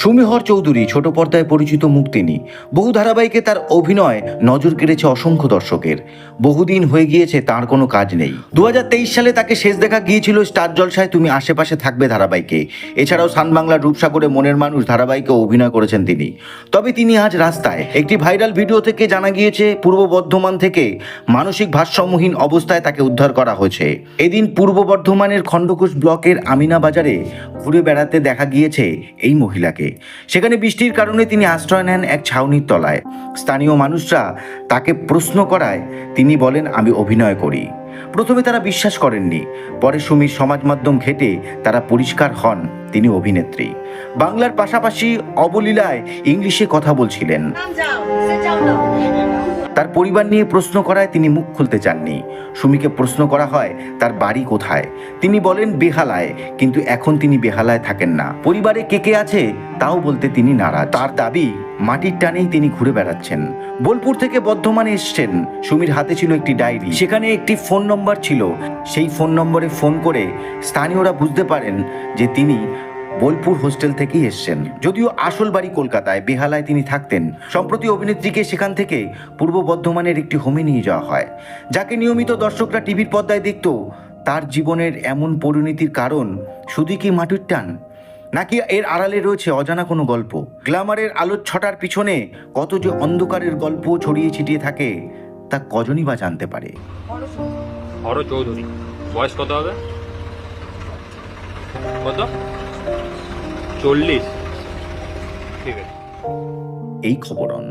সুমিহর চৌধুরী ছোট পর্দায় পরিচিত মুখ তিনি বহু ধারাবাহিকে তার অভিনয় নজর কেড়েছে অসংখ্য দর্শকের। বহুদিন হয়ে গিয়েছে, তার কোনো কাজ নেই। দুহাজার তেইশ সালে তাকে শেষ দেখা গিয়েছিল স্টার জলসায়, তুমি আশেপাশে থাকবে ধারাবাহিকে। এছাড়াও সান বাংলার রূপসাগরে মনের মানুষ ধারাবাহিকে অভিনয় করেছেন তিনি। তবে তিনি আজ রাস্তায়। একটি ভাইরাল ভিডিও থেকে জানা গিয়েছে, পূর্ব বর্ধমান থেকে মানসিক ভারসাম্যহীন অবস্থায় তাকে উদ্ধার করা হয়েছে। এদিন পূর্ব বর্ধমানের খণ্ডঘোষ ব্লকের আমিনা বাজারে ঘুরে বেড়াতে দেখা গিয়েছে এই মহিলাকে। সেখানে বৃষ্টির কারণে তিনি আশ্রয় নেন এক ছাউনির তলায়। স্থানীয় মানুষরা তাকে প্রশ্ন করায়, তিনি বলেন, আমি অভিনয় করি। প্রথমে তারা বিশ্বাস করেননি, পরে সুমির সমাজ মাধ্যম ঘেটে তারা পরিষ্কার হন, তিনি অভিনেত্রী। বাংলার পাশাপাশি অবলীলায় ইংলিশে কথা বলছিলেন। তার পরিবার নিয়ে প্রশ্ন করায় তিনি মুখ খুলতে চাননি। সুমিকে প্রশ্ন করা হয়, তার বাড়ি কোথায়? তিনি বলেন, বেহালায়। কিন্তু এখন তিনি বেহালায় থাকেন না। পরিবারে কে কে আছে? তাও বলতে তিনি নারাজ। তার দাবি, মাটির টানেই তিনি ঘুরে বেড়াচ্ছেন। বোলপুর থেকে বর্ধমানে এসছেন। সুমির হাতে ছিল একটি ডায়েরি। সেখানে একটি ফোন নম্বর ছিল। সেই ফোন নম্বরে ফোন করে স্থানীয়রা বুঝতে পারেন যে তিনি বোলপুর হোস্টেল থেকেই এসছেন। যদিও আসল বাড়ি কলকাতায়, বেহালায় তিনি থাকতেন। সম্প্রতি অভিনেত্রীকে সেখান থেকে পূর্ব বর্ধমানের একটি হোমে নিয়ে যাওয়া হয়। যাকে নিয়মিত দর্শকরা টিভির পর্দায় দেখত তার জীবনের এমন পরিণতির কারণ শুধু কি মাটির টান? নাকি এর আড়ালে রয়েছে অজানা কোনো গল্প? গ্ল্যামারের আলোর ছটার পিছনে কত যে অন্ধকারের গল্প ছড়িয়ে ছিটিয়ে থাকে, তা কজনই বা জানতে পারে? চৌধুরী। বয়স কত হবে? কত? চল্লিশ। ঠিক আছে। এই খবরন